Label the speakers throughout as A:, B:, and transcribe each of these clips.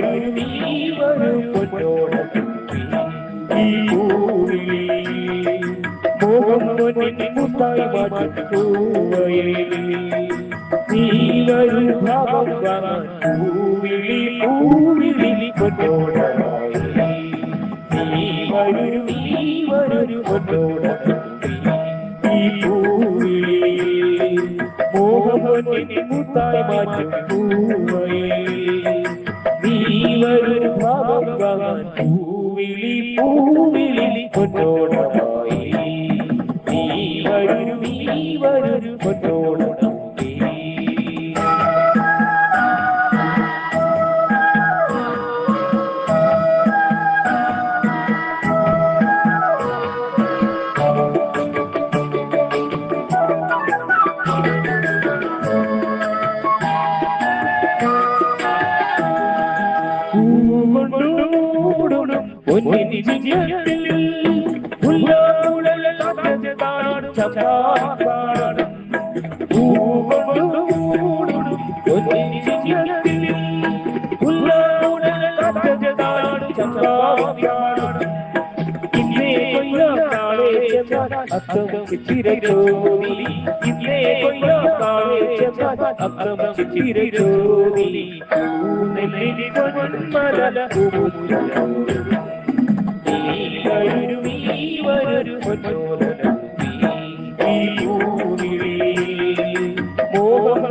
A: വരൂ നീ വരൂ പൊന്നോട തുമ്പി ഈ പൂവിളി മോഹം പൊന്നിൻ മുത്തായി മാറ്റും പൂവയലിൽ നീ വരൂ ഭാവം കാണാൻ പൂവിളി പൂവിളി നീ വരൂ നീ വരൂ പൂകൊണ്ടോടും പൊന്നിൻ ചിങ്ങത്തിൽ ഉല്ലാസുടലാടും ചപ്പാടും ഇന്നേ കൊയ്യാ നാളെ ചെന്നാൽ അത്തം ചിത്തിരജോതി ഇന്നേ കൊയ്യാ നാളെ ചെന്നാൽ അത്തം ചിത്തിരജോതി പൂനെല്ലി പൊന്മല വരൂ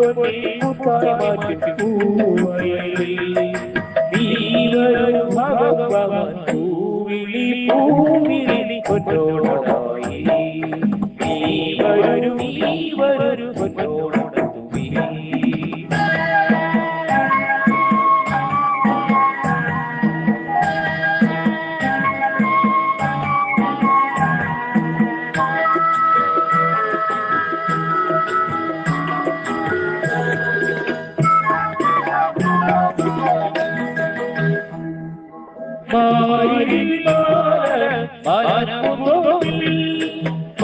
A: മോഹമൊന്നേ മുത്തായി മാറ്റി പൂവയലിൽ നീ വരൂ ഭഗവാൻ പൂവിളി പൂവിളി